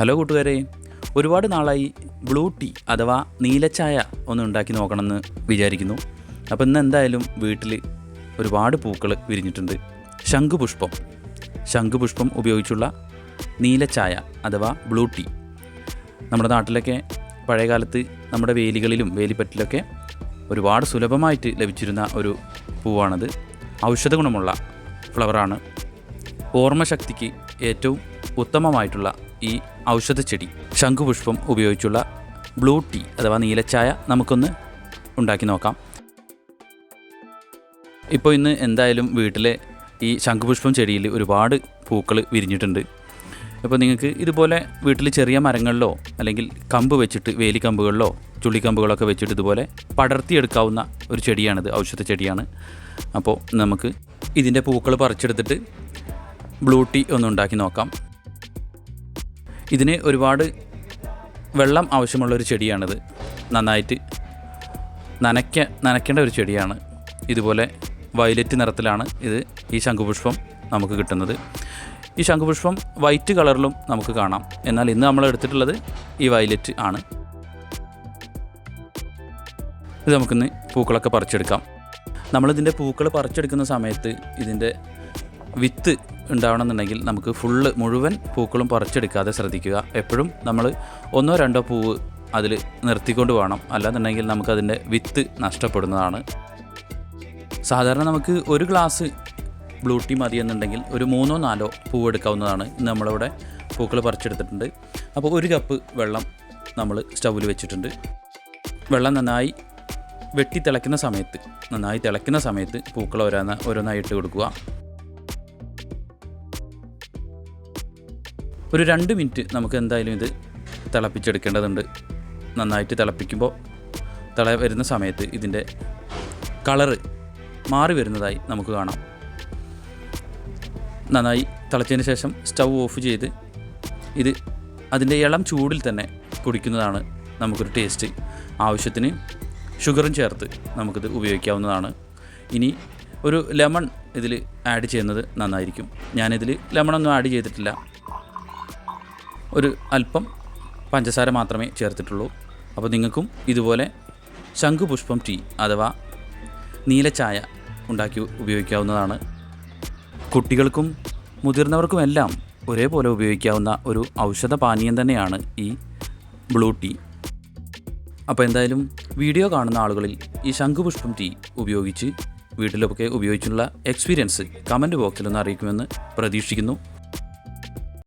Hello കൂട്ടുകാരെ ഒരുപാട് നാളായി ബ്ലൂ ടീ അഥവാ നീലച്ചായ ഒന്ന് ഉണ്ടാക്കി നോക്കണമെന്ന് വിചാരിക്കുന്നു. അപ്പോൾ ഇന്ന് എന്തായാലും വീട്ടിൽ ഒരുപാട് പൂക്കൾ വിരിഞ്ഞിട്ടുണ്ട്. ശംഖുപുഷ്പം. ശംഖുപുഷ്പം ഉപയോഗിച്ചുള്ള നീലച്ചായ അഥവാ ബ്ലൂ ടീ. നമ്മുടെ നാട്ടിലൊക്കെ പഴയകാലത്ത് നമ്മുടെ വേലികളിലും വേലിപ്പറ്റിലൊക്കെ ഒരുപാട് സുലഭമായിട്ട് ലഭിച്ചിരുന്ന ഒരു പൂവാണത്. ഔഷധ ഗുണമുള്ള ഫ്ലവറാണ് ഓർമ്മശക്തിക്ക് ഏറ്റവും ഉത്തമമായിട്ടുള്ള ഈ ഔഷധ ചെടി ശംഖുപുഷ്പം ഉപയോഗിച്ചുള്ള ബ്ലൂ ടീ അഥവാ നീലച്ചായ നമുക്കൊന്ന് ഉണ്ടാക്കി നോക്കാം. ഇപ്പോൾ ഇന്ന് എന്തായാലും വീട്ടിലെ ഈ ശംഖുപുഷ്പം ചെടിയിൽ ഒരുപാട് പൂക്കൾ വിരിഞ്ഞിട്ടുണ്ട്. അപ്പോൾ നിങ്ങൾക്ക് ഇതുപോലെ വീട്ടിൽ ചെറിയ മരങ്ങളിലോ അല്ലെങ്കിൽ കമ്പ് വെച്ചിട്ട് വേലിക്കമ്പുകളിലോ ചുള്ളിക്കമ്പുകളൊക്കെ വെച്ചിട്ട് ഇതുപോലെ പടർത്തിയെടുക്കാവുന്ന ഒരു ചെടിയാണിത് ഔഷധ ചെടിയാണ് അപ്പോൾ നമുക്ക് ഇതിന്റെ പൂക്കൾ പറിച്ചെടുത്തിട്ട് ബ്ലൂ ടീ ഒന്ന് ഉണ്ടാക്കി നോക്കാം. ഇതിന് ഒരുപാട് വെള്ളം ആവശ്യമുള്ളൊരു ചെടിയാണിത്. നന്നായിട്ട് നനയ്ക്ക നനയ്ക്കേണ്ട ഒരു ചെടിയാണ്. ഇതുപോലെ വയലറ്റ് നിറത്തിലാണ് ഇത് ഈ ശംഖുപുഷ്പം നമുക്ക് കിട്ടുന്നത്. ഈ ശംഖുപുഷ്പം വൈറ്റ് കളറിലും നമുക്ക് കാണാം. എന്നാൽ ഇന്ന് നമ്മൾ എടുത്തിട്ടുള്ളത് ഈ വയലറ്റ് ആണ്. ഇത് നമുക്കിന്ന് പൂക്കളൊക്കെ പറിച്ചെടുക്കാം. നമ്മളിതിന്റെ പൂക്കൾ പറിച്ചെടുക്കുന്ന സമയത്ത് ഇതിന്റെ വിത്ത് ഉണ്ടാവണമെന്നുണ്ടെങ്കിൽ നമുക്ക് ഫുള്ള് മുഴുവൻ പൂക്കളും പറിച്ചെടുക്കാതെ ശ്രദ്ധിക്കുക. എപ്പോഴും നമ്മൾ ഒന്നോ രണ്ടോ പൂവ് അതിൽ നിർത്തിക്കൊണ്ട് വേണം. അല്ലാന്നുണ്ടെങ്കിൽ നമുക്കതിന്റെ വിത്ത് നഷ്ടപ്പെടുന്നതാണ്. സാധാരണ നമുക്ക് ഒരു ഗ്ലാസ് ബ്ലൂ ടീ മതി എന്നുണ്ടെങ്കിൽ ഒരു മൂന്നോ നാലോ പൂവ് എടുക്കാവുന്നതാണ്. നമ്മളിവിടെ പൂക്കൾ പറിച്ചെടുത്തിട്ടുണ്ട്. അപ്പോൾ ഒരു കപ്പ് വെള്ളം നമ്മൾ സ്റ്റൗവിൽ വെച്ചിട്ടുണ്ട്. വെള്ളം നന്നായി വെട്ടി തിളയ്ക്കുന്ന സമയത്ത് നന്നായി തിളയ്ക്കുന്ന സമയത്ത് പൂക്കൾ ഓരോന്ന് ഓരോന്നായി ഇട്ട് കൊടുക്കുക. ഒരു രണ്ട് മിനിറ്റ് നമുക്ക് എന്തായാലും ഇത് തിളപ്പിച്ചെടുക്കേണ്ടതുണ്ട്. നന്നായിട്ട് തിളപ്പിക്കുമ്പോൾ തിള വരുന്ന സമയത്ത് ഇതിന്റെ കളറ് മാറി വരുന്നതായി നമുക്ക് കാണാം. നന്നായി തിളച്ചതിന് ശേഷം സ്റ്റൗ ഓഫ് ചെയ്ത് ഇത് അതിന്റെ ഇളം ചൂടിൽ തന്നെ കുടിക്കുന്നതാണ് നമുക്കൊരു ടേസ്റ്റ്. ആവശ്യത്തിന് ഷുഗറും ചേർത്ത് നമുക്കിത് ഉപയോഗിക്കാവുന്നതാണ്. ഇനി ഒരു ലെമൺ ഇതിൽ ആഡ് ചെയ്യുന്നത് നന്നായിരിക്കും. ഞാനിതിൽ ലെമണൊന്നും ആഡ് ചെയ്തിട്ടില്ല. ഒരു അല്പം പഞ്ചസാര മാത്രമേ ചേർത്തിട്ടുള്ളൂ. അപ്പോൾ നിങ്ങൾക്കും ഇതുപോലെ ശംഖുപുഷ്പം ടീ അഥവാ നീലച്ചായ ഉണ്ടാക്കി ഉപയോഗിക്കാവുന്നതാണ്. കുട്ടികൾക്കും മുതിർന്നവർക്കുമെല്ലാം ഒരേപോലെ ഉപയോഗിക്കാവുന്ന ഒരു ഔഷധ പാനീയം തന്നെയാണ് ഈ ബ്ലൂ ടീ. അപ്പോൾ എന്തായാലും വീഡിയോ കാണുന്ന ആളുകളിൽ ഈ ശംഖുപുഷ്പം ടീ ഉപയോഗിച്ച് വീട്ടിലൊക്കെ ഉപയോഗിച്ചുള്ള എക്സ്പീരിയൻസ് കമന്റ് ബോക്സിലൊന്ന് അറിയിക്കുമെന്ന് പ്രതീക്ഷിക്കുന്നു.